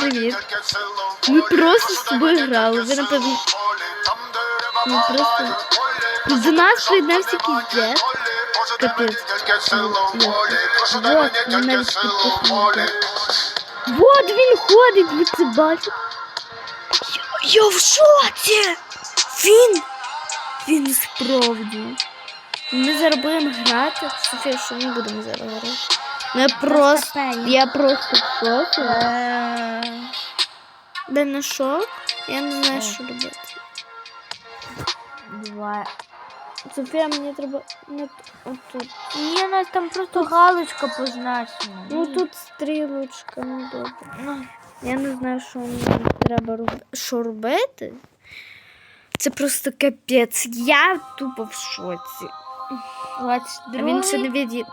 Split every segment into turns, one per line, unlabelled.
привіт. Ми просто з тобою грали. Ви напевно. Ми просто. До нас приєднався кіздець. Капець. Вот, навіть він ходить, ви це бачите? Я в шоці! Він! Він справді. Ми зараз будемо грати. Софія, що ми будемо зараз грати? Ну, я просто, я просто в шоці. Де на шок? Я не знаю, що робити.
Два.
Софія, мені треба на отут.
Ні, у нас там просто галочка позначена.
Ну тут стрілочка, ну добре. Ну, я не знаю, що мені треба робити. Що робити? Це просто капець. Я тупо в шоці. А він ще не від'єд...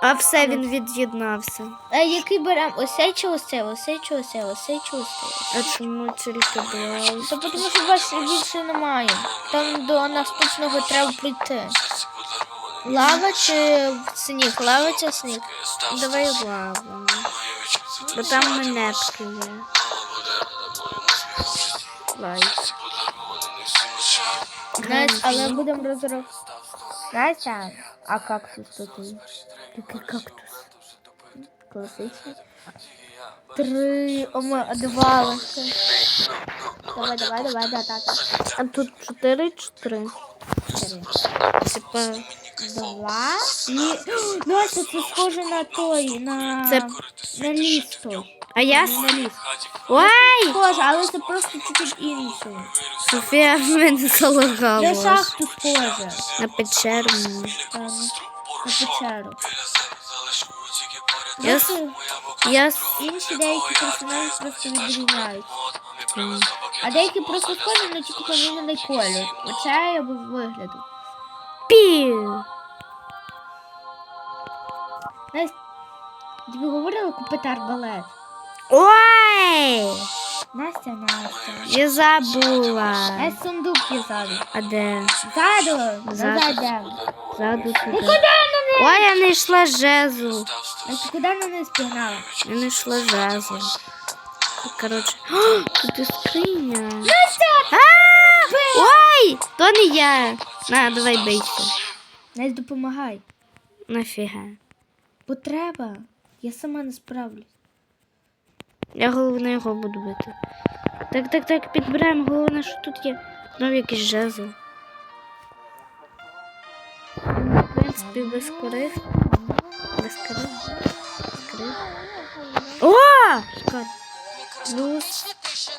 А все, він від'єднався.
А який беремо? Осей чи осей? Осей чи осей? Осей чи осей?
А чому тільки блау?
Та тому що вас більше немає. Там до наступного треба прийти. Лава чи сніг? Лава чи сніг?
Давай лаву. Бо там монетки є. Лайк.
Настя, але будемо розраховувати. Настя, а кактус тут?
Який кактус?
Класичний. Три, о, ми одвалися. Давай, давай, давай, да, так.
А тут чотири?
Чотири.
Типа.
Два. І... Настя, це схоже на той, на...
Це-
на ліс той.
А я.
На ліс.
Ой!
Схоже, але це просто чуть-чуть інше.
Софія в мене
На шахту схоже.
На печеру. мені.
Печеру.
Я, с- я с-
інші деякі персонажі просто відрізняються. А деякі просто схожі, але тільки поміняний колір. Оце або вигляду.
пів.
Настя, тобі говорила купити арбалет?
Ой!
Настя, Настя.
Я забула.
Настя, сундук є ззаду.
А де?
Ззаду,
Ззаду. Ззаду
Ти куди?
Ой, я не йшла жезл.
Настя, куди на неї спігнала?
Я не йшла жезл. Коротше. О, тут і скриня.
Настя!
Ой! То не я. На, давай бийся.
Настя, допомагай.
Нафіга.
Бо треба. Я сама не справлюсь.
Я головне його буду бити. Так, так, так, підбираємо. Головне, що тут є. Знову якийсь жезл. Принципі, без корих. Без корих. О! Скар. Плюс,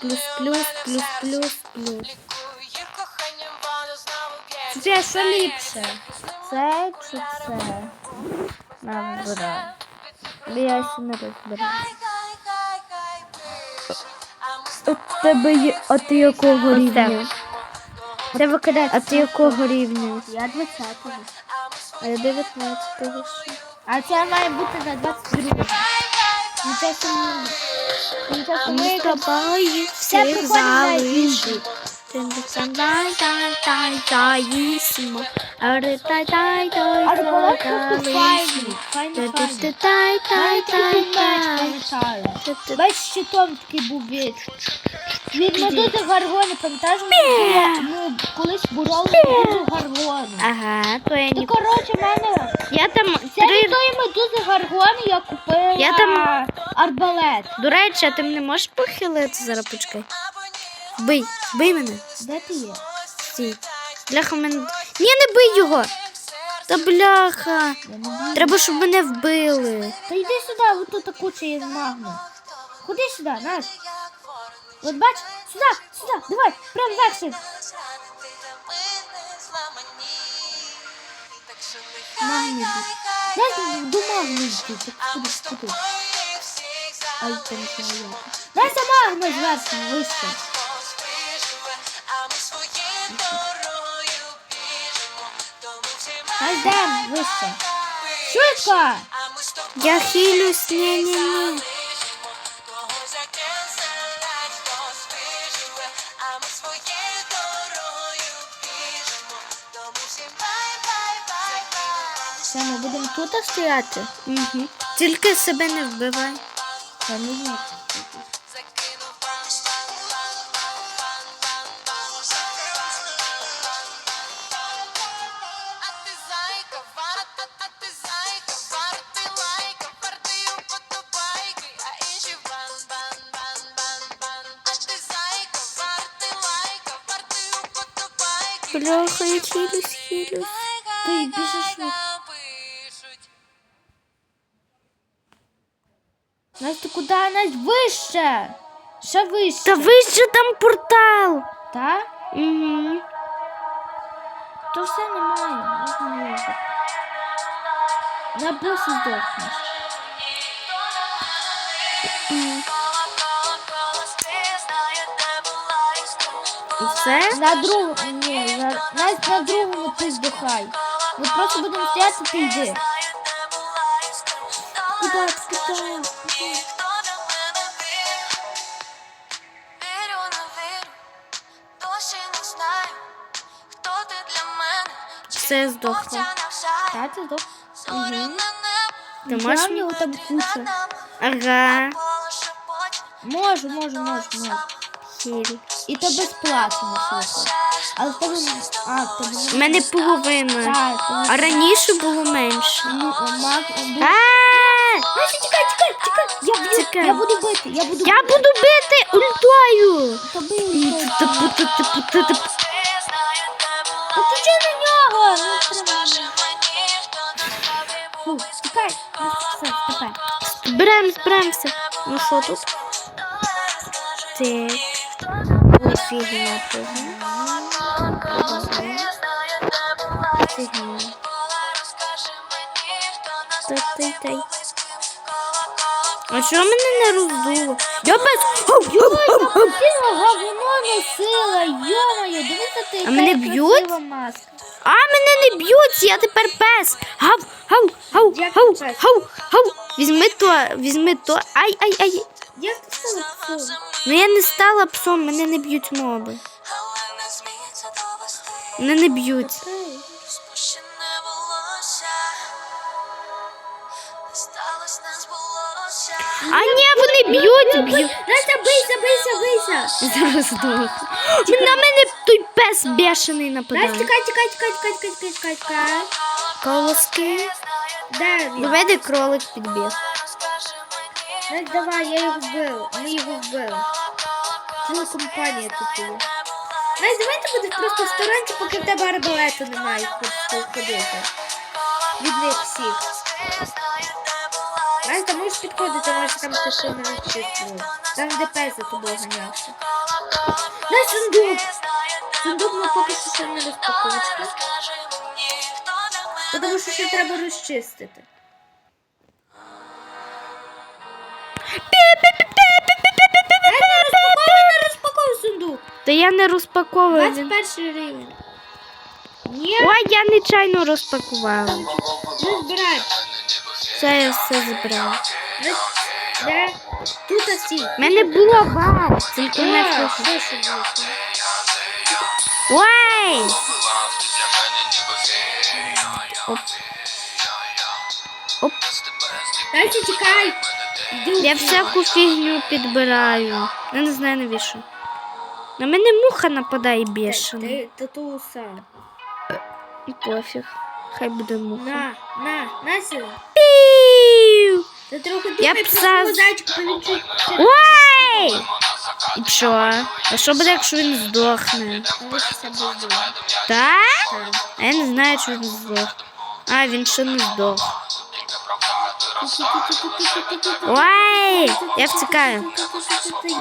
плюс, плюс, плюс, плюс, плюс.
Софія, що ліпше? Це чи це?
На, вибирай. Бо я ще не розбираю. У тебе є... А ти якого рівня?
Це викидати.
А ти якого рівня?
Я 20-го.
А я 19-го ще.
А це має бути на 22-го. Ну це сумно. Ну це
А
сумно.
ми з тобою
Це
всіх
приходить на
залишить. Тим дай тай тай таїсимо. Аре тай тай тай
Арбалет
тай
просто файний. Файний, файний.
тай тай
Навіть
тай
такий меч
тай.
пам'ятаю.
Ти-ти-
Бач, щитом такий був від. Від медузи гаргони, пам'ятаєш, ми, колись бурали медузу гаргону.
Ага, то я не...
Ну, коротше, мене
Я там
це
три...
від тої медузи гаргони я купила
Я там-
арбалет.
До речі, а ти мене можеш похилити зараз почекай? Бий, бий мене.
Де ти є?
Стій. Бляха мене. Ні, не бий його. Та бляха. Треба, щоб мене вбили.
Та йди сюди, от тут куча є магну. Ходи сюди, Настя. От бач, сюди, сюди, давай, прям вексель. Магні Настя, до так куди, куди. Ай, там не є. Настя, магну зверху, вище. Ай, йдем, вище. Швидко!
Я хилюсь, ні,
будемо тут стояти?
Угу. Тільки себе не вбивай.
Я не знаю.
Бляха, я хилюсь, хилюсь.
Ты бежишь. Настя, куди? Настя, вище! Ще вище.
Та вище там портал.
Та?
Угу.
То все немає. Можна їздити. На босі здохнеш.
І все?
На другому. Ні, на, Настя, на другому ти здохай. Ми просто будемо стояти, ти йди.
Для мене.
Все, я здохла.
Та, ти здох.
Зоряне
Ти
небо,
можеш
Я в нього там куча.
Ага.
Можу, можу, можу, можу.
Хіль.
І то безплатно, слухай. Але в тебе... А, в тебе...
У мене половина.
Так,
А раніше було менше.
Ну, маг...
А!
Настя, тікай, тікай, тікай! Я б'ю,
Тікай.
я буду бити, я буду
Я буду бити ультою.
Та бий,
Та
ти чого на нього? Ну,
тобі
Фу, тікай. Настя, все, тепер.
Зберем, зберемося. Ну що тут? Так. Ось фігня тут. Фігня. А чого мене не роздуло? Я без... Гав.
Ти говно носила, йомаю, дивися ти, яка
мене б'ють?
красива маска.
А, мене не б'ють, я тепер пес. Гав, гав, гав,
Як
гав,
пес?
гав, гав. Візьми то, візьми то. Ай, ай, ай.
Як ти стала псом?
Ну я не стала псом, мене не б'ють моби. Мене не б'ють. А ні, вони б'ють, б'ють.
Настя, бийся, бийся, бийся.
Зараз здох. На мене той пес бешений
Настя, тікай, тікай, тікай, тікай, тікай, тікай, тікай, тікай.
Колоски.
Де він?
Доведе кролик підбіг.
Настя, давай, я його вбив. Ми його вбили. Ціла компанія тут є. Настя, давай ти будеш просто в сторонці, поки в тебе арбалету немає ходити. Від них всіх. Настя, можеш підходити, може там ти ще не розчистили. Там, де пес за тобою ганявся. Настя, сундук! Сундук ми поки що ще не розпаковочка. Тому що ще треба розчистити.
Та я не розпаковую.
21 рівень. Ні,
Ой, я нечайно розпакувала.
не збирай.
Це я все збирала.
Не- Де? Тут осі.
У мене було бар, тільки не? Ой! Оп. Оп.
Настя, тікай.
Я всяку фігню підбираю. Я не знаю навіщо. На мене муха нападає бешено.
Ти тату сам.
І пофіг. Хай буде муха.
На, на, Настя.
Пів!
Ти трохи
Я
думай
пса
чуть...
Ой! І що? А що буде, якщо він здохне?
Але що це буде?
Так? А я не знаю, чи він здох. А, він ще не здох. Ой! Я втікаю.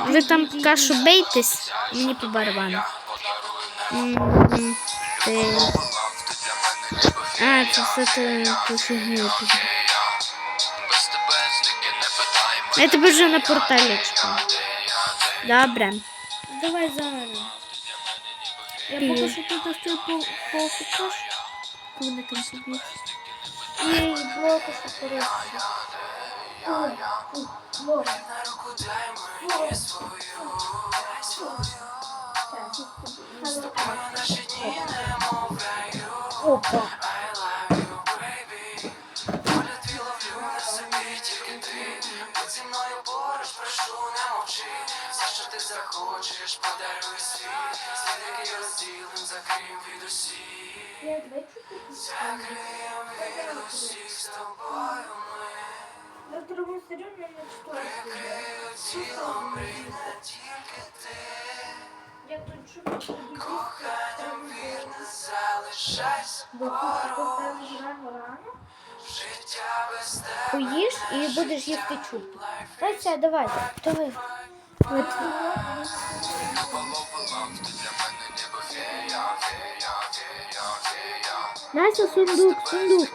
Ви там кашу бейтесь, мені по барабану. М, ти- А, це все ти ту фігню пізно. Я тебе вже на порталі чекаю. Добре.
Давай зараз. Я поки що тут остаю по, фокус. Вони там собі. І блоку сухорозки. Ой, ой, блок. Опа. Я
тут чую.
Коханням вірно залишайся поруч Життя без тебе
Поїж і будеш їсти чуб. Дай це, давай. Давай. От.
Настя, сундук, сундук.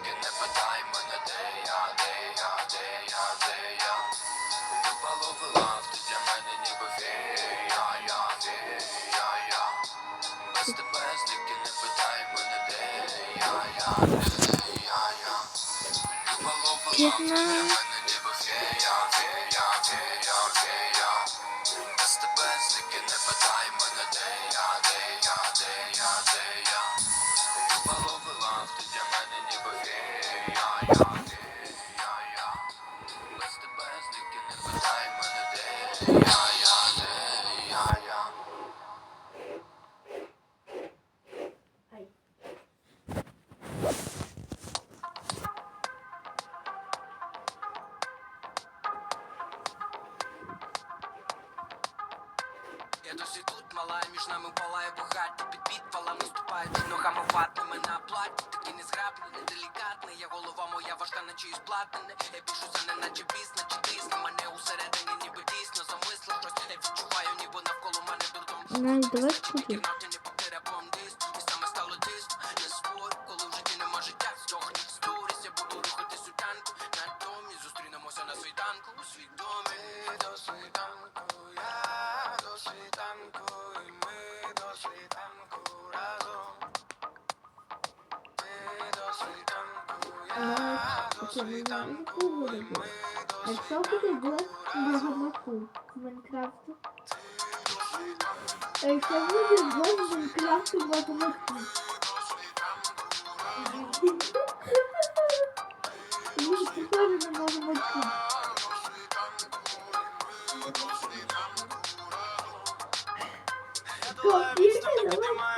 Я досі тут мала, між нами палає багато під підпалом наступають ногами ватними на платі Такий незграбний, неделікатний, я голова моя важка, наче із платини Я пішуся не наче біс, чи тисне мене усередині, ніби дійсно замислив щось. Я відчуваю, ніби навколо мене дурдом.
Настя, давай.
Я до світанку І ми до
А що буде бос на гамаку в Майнкрафті? А якщо буде в Майнкрафті в гамаку? Він тепер не може мати. Кофі, давай.